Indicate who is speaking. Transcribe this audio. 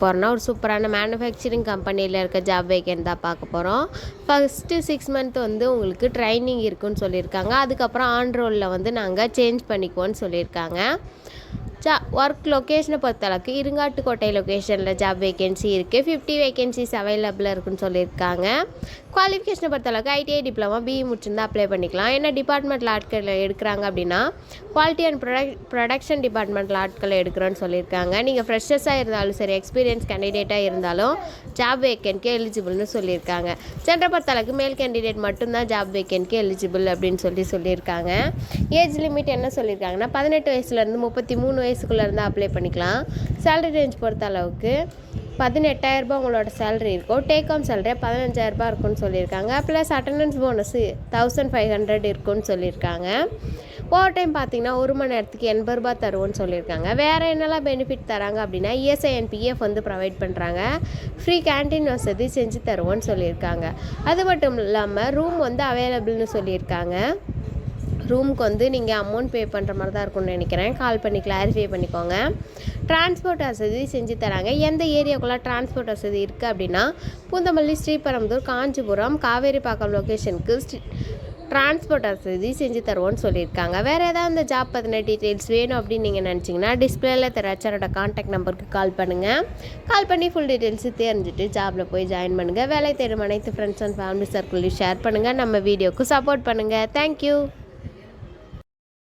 Speaker 1: போகிறோன்னா ஒரு சூப்பரான மேனுஃபேக்சரிங் கம்பெனியில் இருக்க ஜாப் வேகன் தான் பார்க்க போகிறோம் ஃபஸ்ட்டு சிக்ஸ் மந்த் வந்து உங்களுக்கு ட்ரைனிங் இருக்குன்னு சொல்லியிருக்காங்க. அதுக்கப்புறம் ஆன் ரோலில் வந்து நாங்கள் சேஞ்ச் பண்ணிக்குவோன்னு சொல்லியிருக்காங்க. ஜா ஒர்க் லொக்கேஷனை பொறுத்தளவுக்கு இருங்காட்டுக்கோட்டை லொக்கேஷனில் ஜாப் வேகன்சி இருக்குது ஃபிஃப்டி வேகன்சிஸ் அவைலபிளாக இருக்குன்னு சொல்லியிருக்காங்க. குவாலிஃபிகேஷனை பொறுத்தளவுக்கு ஐடிஐ டிப்ளமா பிஇ முடிச்சிருந்தா அப்ளை பண்ணிக்கலாம். என்ன டிபார்ட்மெண்ட்டில் ஆட்கள் எடுக்கிறாங்க அப்படின்னா குவாலிட்டி அண்ட் ப்ரொடக் ப்ரொடக்ஷன் டிபார்ட்மெண்ட்டில் ஆட்களை எடுக்கிறோன்னு சொல்லியிருக்காங்க. நீங்கள் ஃப்ரெஷர்ஸாக இருந்தாலும் சரி எக்ஸ்பீரியன்ஸ் கேண்டிடேட்டாக இருந்தாலும் ஜாப் வேக்கன்ட்க்கு எலிஜிபிள்னு சொல்லியிருக்காங்க. சென்டர் பொறுத்தளவுக்கு மேல் கேண்டிடேட் மட்டும்தான் ஜாப் வேக்கன்ட்க்கு எலிஜிபிள் அப்படின்னு சொல்லி சொல்லியிருக்காங்க. ஏஜ் லிமிட் என்ன சொல்லியிருக்காங்கன்னா பதினெட்டு வயசுலேருந்து முப்பத்தி மூணு வயசுக்குள்ளே இருந்தால் அப்ளை பண்ணிக்கலாம். சேலரி ரேஞ்ச் பொறுத்த அளவுக்கு பதினெட்டாயிரரூபா உங்களோட சேலரி இருக்கும். டேக் ஹோம் சேலரி பதினஞ்சாயிரரூபா இருக்கும்னு சொல்லியிருக்காங்க. Plus attendance bonus thousand five hundred இருக்கும்னு சொல்லியிருக்காங்க. ஓவர் டைம் பார்த்தீங்கன்னா ஒரு மணி நேரத்துக்கு எண்பது ரூபா தருவோம்னு சொல்லியிருக்காங்க. வேறு என்னெல்லாம் பெனிஃபிட் தராங்க அப்படின்னா இஎஸ்ஐ அண்ட் பிஎஃப் வந்து ப்ரொவைட் பண்ணுறாங்க ஃப்ரீ கேன்டீன் வசதி செஞ்சு தருவோம்னு சொல்லியிருக்காங்க. அது மட்டும் இல்லாமல் ரூம் வந்து அவைலபிள்னு சொல்லியிருக்காங்க. ரூமுக்கு வந்து நீங்கள் அமௌண்ட் பே பண்ணுற மாதிரி தான் இருக்கும்னு நினைக்கிறேன். கால் பண்ணி கிளாரிஃபை பண்ணிக்கோங்க. டிரான்ஸ்போர்ட் வசதி செஞ்சு தராங்க. எந்த ஏரியாக்குள்ளே டிரான்ஸ்போர்ட் வசதி இருக்குது அப்படின்னா பூந்தமல்லி ஸ்ரீபெரும்புதூர் காஞ்சிபுரம் காவேரிப்பாக்கம் லொக்கேஷனுக்கு டிரான்ஸ்போர்ட் வசதி செஞ்சு தருவோம்னு சொல்லியிருக்காங்க. வேறு ஏதாவது இந்த ஜாப் பற்றின டீட்டெயில்ஸ் வேணும் அப்படின்னு நீங்கள் நினச்சிங்கன்னா டிஸ்பிளேல தர ஹெச்ஆரோட காண்டாக்ட் நம்பருக்கு கால் பண்ணுங்கள் கால் பண்ணி ஃபுல் டீட்டெயில்ஸு தெரிஞ்சுட்டு ஜாபில் போய் ஜாயின் பண்ணுங்கள் வேலை தேடும் அனைத்து ஃப்ரெண்ட்ஸ் அண்ட் ஃபேமிலி சர்க்கிளையும் ஷேர் பண்ணுங்கள் நம்ம வீடியோக்கு சப்போர்ட் பண்ணுங்கள் தேங்க்யூ